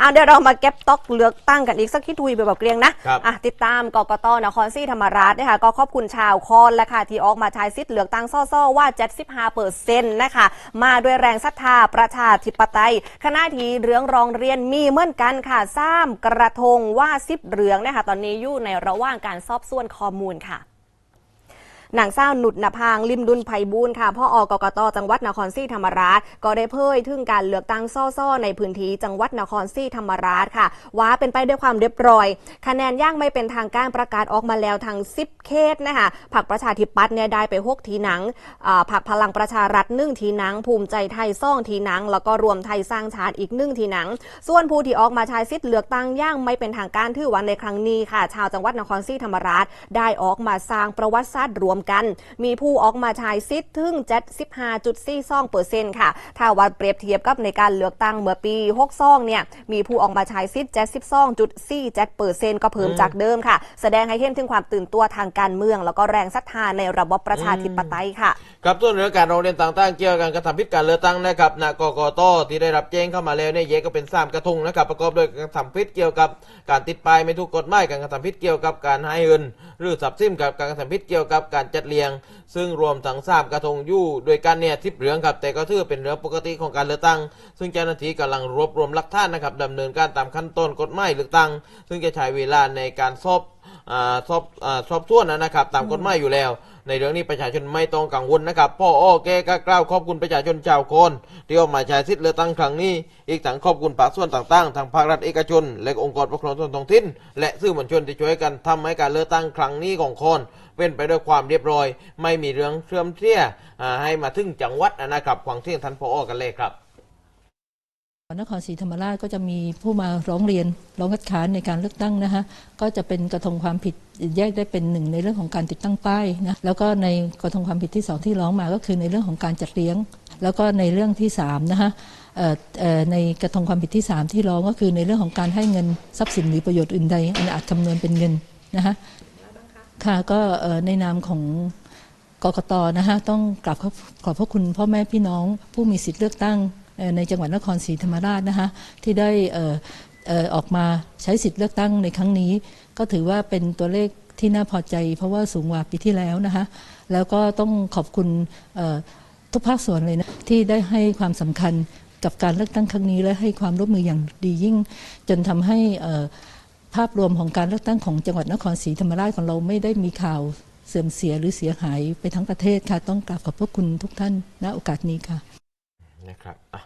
อ่าเดี๋ยวเรามาเก็บต๊อกเลือกตั้งกันอีกสักคิดทุยแบบเกรียงนะครับอะติดตามกกตนครศรีธรรมราชนะคะก็ขอบคุณชาวคอนและค่ะที่ออกมาใช้สิทธิ์เลือกตั้งซ่อๆว่า75เปอร์เซ็นต์นะคะมาด้วยแรงศรัทธาประชาธิปไตยคณะทีเรื่องรองเรียนมีเหมือนกันค่ะซ้ำกระทงว่าซิบเหลืองนะคะตอนนี้อยู่ในระหว่างการสอบสวนข้อมูลค่ะ นางเศร้าหนุดนภางลิมดุลไพบูลค่ะพ่ออกกตจังหวัดนครศรีธรรมราช ก็ได้เผยถึงการเลือกตั้งซ่อๆในพื้นที่จังหวัดนครศรีธรรมราชค่ะว่าเป็นไปด้วยความเรียบร้อย คะแนนย่างไม่เป็นทางการประกาศออกมาแล้วทั้ง10เขตนะคะพรรคประชาธิปัตย์เนี่ยได้ไป6ทีหนังอ่าพลังประชารัฐหนึ่งทีหนัง ภูมิใจไทยซ่องทีหนัง แล้วก็รวมไทยสร้างชาติอีกหนึ่งทีหนัง ส่วนผู้ที่ออกมาใช้สิทธิ์เลือกตั้งย่างไม่เป็นทางการถือว่าในครั้งนี้ค่ะ ชาวจังหวัดนครศรีธรรมราช ได้ออกมาสร้างประวัติศาสตร์รวมกัน มีผู้ออกมาใช้สิทธิ์ถึง75.42เปอร์เซ็นต์ค่ะ ถ้าวัดเปรียบเทียบกับในการเลือกตั้งเมื่อปี 62 เนี่ย มีผู้ออกมาใช้สิทธิ์72.47เปอร์เซ็นต์ก็เพิ่มจากเดิมค่ะ แสดงให้เห็นถึงความตื่นตัวทางการเมือง แล้วก็แรงศรัทธาในระบบประชาธิปไตยค่ะ ครับส่วนเรื่องการโรงเรียนต่างๆ เกี่ยวกับการกระทำผิดการเลือกตั้งนะครับณกกตที่ได้รับแจ้งเข้ามาแล้วเนี่ยเยก็เป็นสามกระทงนะครับประกอบด้วยการกระทำผิดเกี่ยวกับการติดป้ายไม่ถูกกฎหมายการกระทำผิดเกี่ยวกับการให้เงิน หรือสับซิมกับการกระทำผิดเกี่ยวกับการจัดเรียง ซึ่งรวมทั้งสามกระทงยู่โดวยกันเนี่ยทิพเหลืองครับแต่ก็ถือเป็นเรื่องปกติของการเลือกตั้ง ซึ่งเจ้าหน้าที่กำลังรวบรวมหลักฐานนะครับดำเนินการตามขั้นตอนกฎหมายเลือกตั้ง ซึ่งจะใช้เวลาในการสอบ สอบสอบส่วนนะครับตามกฎหมายอยู่แล้ว ในเรื่องนี้ประชาชนไม่ต้องกังวลนะครับพ่ออ้อแกก็กล่าวขอบคุณประชาชนชาวโคนที่ออกมาใช้สิทธิ์เลือกตั้งครั้งนี้ อีกทั้งขอบคุณภาคส่วนต่างๆทางภาครัฐเอกชน และองค์กรปกครองส่วนท้องถิ่น และสื่อมวลชนที่ช่วยกันทำให้การเลือกตั้งครั้งนี้ของโคนเป็นไปด้วยความเรียบร้อย ไม่มีเรื่องเชื่อมเสียให้มาถึงจังหวัดนะครับฟังเที่ยงท่านพ่ออ้อกันเลยครับ นครศรีธรรมราชก็จะมีผู้มาร้องเรียนร้องคัดค้านในการเลือกตั้งนะคะก็จะเป็นกระทงความผิดแยกได้เป็นหนึ่งในเรื่องของการติดตั้งป้ายนะแล้วก็ในกระทงความผิดที่สองที่ร้องมาก็คือในเรื่องของการจัดเลี้ยง แล้วก็ในเรื่องที่สามนะคะเอ่อในกระทงความผิดที่สามที่ร้องก็คือในเรื่องของการให้เงินทรัพย์สินหรือประโยชน์อื่นใดอันอาจคำนวณเป็นเงินนะคะค่ะก็ในนามของกกตนะคะต้องกราบขอบขอบพระคุณพ่อแม่พี่น้องผู้มีสิทธิ์เลือกตั้ง ในจังหวัดนครศรีธรรมราชนะคะที่ได้อออ่ออกมาใช้สิทธิ์เลือกตั้งในครั้งนี้ ก็ถือว่าเป็นตัวเลขที่น่าพอใจ เพราะว่าสูงกว่าปีที่แล้วนะคะแล้วก็ต้องขอบคุณทุกภาคส่วนเลยนะที่ได้ให้ความสำคัญกับการเลือกตั้งครั้งนี้และให้ความร่วมมืออย่างดียิ่ง จนทำให้ภาพรวมของการเลือกตั้งของจังหวัดนครศรีธรรมราชของเราไม่ได้มีข่าวเสื่อมเสียหรือเสียหายไปทั้งประเทศค่ะ ต้องกราบขอบพระคุณทุกท่านณโอกาสนี้ค่ะ นะครับอะ